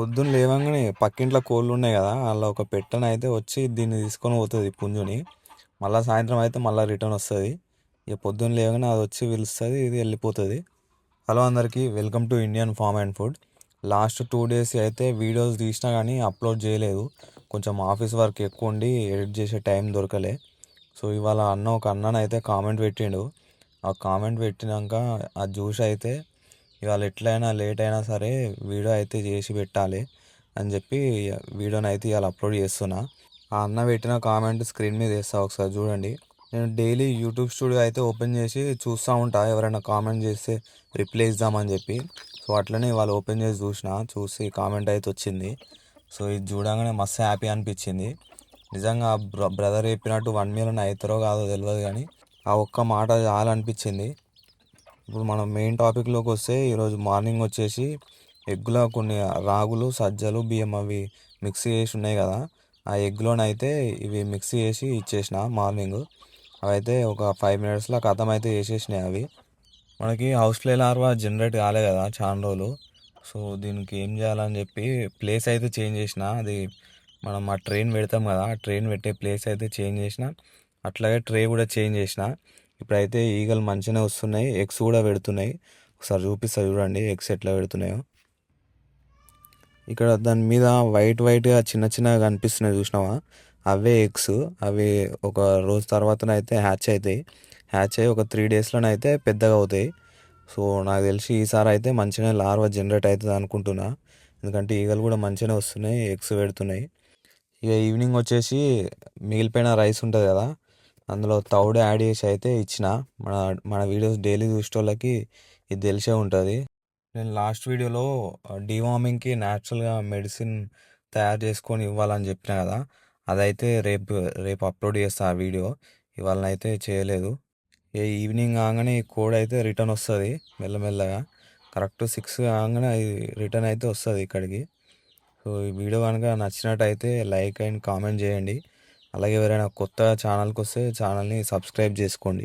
పొద్దున్న లేవంగానే పక్కింట్లో కోళ్ళు ఉన్నాయి కదా అలా ఒక పెట్టను అయితే వచ్చి దీన్ని తీసుకొని పోతుంది పుంజుని. మళ్ళీ సాయంత్రం అయితే మళ్ళీ రిటర్న్ వస్తుంది. ఇక పొద్దున్న లేవగానే అది వచ్చి పిలుస్తుంది ఇది వెళ్ళిపోతుంది. హలో అందరికీ welcome to Indian farm and food. Last two days అయితే వీడియోస్ తీసినా కానీ అప్లోడ్ చేయలేదు. కొంచెం ఆఫీస్ వర్క్ ఎక్కువ ఉండి ఎడిట్ చేసే టైం దొరకలే. సో ఇవాళ అన్న ఒక అన్నను అయితే కామెంట్ పెట్టిండు. ఆ కామెంట్ పెట్టినాక ఆ జ్యూస్ అయితే ఇవాళ ఎట్లయినా లేట్ అయినా సరే వీడియో అయితే చేసి పెట్టాలి అని చెప్పి వీడియోని అయితే ఇవాళ అప్లోడ్ చేస్తున్నా. ఆ అన్న పెట్టిన కామెంట్ స్క్రీన్ మీద వేస్తా ఒకసారి చూడండి. నేను డైలీ యూట్యూబ్ స్టూడియో అయితే ఓపెన్ చేసి చూస్తూ ఉంటా ఎవరైనా కామెంట్ చేస్తే రిప్లై ఇద్దామని చెప్పి. సో అట్లనే ఇవాళ ఓపెన్ చేసి చూసిన చూసి కామెంట్ అయితే వచ్చింది. సో ఇది చూడగానే మస్తు హ్యాపీ అనిపించింది. నిజంగా బ్ర బ్రదర్ చెప్పినట్టు వన్ మిలియన్ అవుతారో కాదో తెలియదు కానీ ఆ ఒక్క మాట చాలా అనిపించింది. ఇప్పుడు మనం మెయిన్ టాపిక్లోకి వస్తే ఈరోజు మార్నింగ్ వచ్చేసి ఎగ్గులో కొన్ని రాగులు సజ్జలు బియ్యం అవి మిక్సీ చేసి ఉన్నాయి కదా. ఆ ఎగ్లోనైతే ఇవి మిక్సీ చేసి ఇచ్చేసిన మార్నింగ్. అవి అయితే ఒక ఫైవ్ మినిట్స్లో కథం అయితే చేసేసినాయి అవి. మనకి హౌస్ ప్లే లార్వా జనరేట్ కాలే కదా చాలా రోజులు. సో దీనికి ఏం చేయాలని చెప్పి ప్లేస్ అయితే చేంజ్ చేసిన. అది మనం ఆ ట్రైన్ పెడతాం కదా ఆ ట్రైన్ పెట్టే ప్లేస్ అయితే చేంజ్ చేసిన. అట్లాగే ట్రే కూడా చేంజ్ చేసిన. ఇప్పుడైతే ఈగలు మంచిగానే వస్తున్నాయి ఎగ్స్ కూడా పెడుతున్నాయి. ఒకసారి చూపిస్తా చూడండి ఎగ్స్ ఎట్లా పెడుతున్నాయో. ఇక్కడ దాని మీద వైట్ వైట్గా చిన్న చిన్నగా కనిపిస్తున్నాయి చూసినావా? అవే ఎగ్స్ అవి ఒక రోజు తర్వాతనైతే హ్యాచ్ అవుతాయి. హ్యాచ్ అయ్యి ఒక త్రీ డేస్లోనైతే పెద్దగా అవుతాయి. సో నాకు తెలిసి ఈసారి అయితే మంచిగానే లార్వా జనరేట్ అవుతుంది అనుకుంటున్నా. ఎందుకంటే ఈగలు కూడా మంచిగానే వస్తున్నాయి ఎగ్స్ పెడుతున్నాయి. ఇక ఈవినింగ్ వచ్చేసి మిగిలిపోయిన రైస్ ఉంటుంది కదా అందులో తౌడు యాడ్ చేసి అయితే ఇచ్చిన. మన మన వీడియోస్ డైలీ చూసేటోళ్ళకి ఇది తెలిసే ఉంటుంది. నేను లాస్ట్ వీడియోలో డివార్మింగ్కి న్యాచురల్గా మెడిసిన్ తయారు చేసుకొని ఇవ్వాలని చెప్పిన కదా అదైతే రేపు రేపు అప్లోడ్ చేస్తా ఆ వీడియో. ఇవాళ అయితే చేయలేదు. ఏ ఈవినింగ్ కాగానే ఈ కోడ్ అయితే రిటర్న్ వస్తుంది మెల్లమెల్లగా. కరెక్ట్ సిక్స్ కాగానే రిటర్న్ అయితే వస్తుంది ఇక్కడికి. సో ఈ వీడియో కనుక నచ్చినట్టయితే లైక్ అండ్ కామెంట్ చేయండి. అలాగే ఎవరైనా కొత్త ఛానల్కి వస్తే ఛానల్ని సబ్స్క్రైబ్ చేసుకోండి.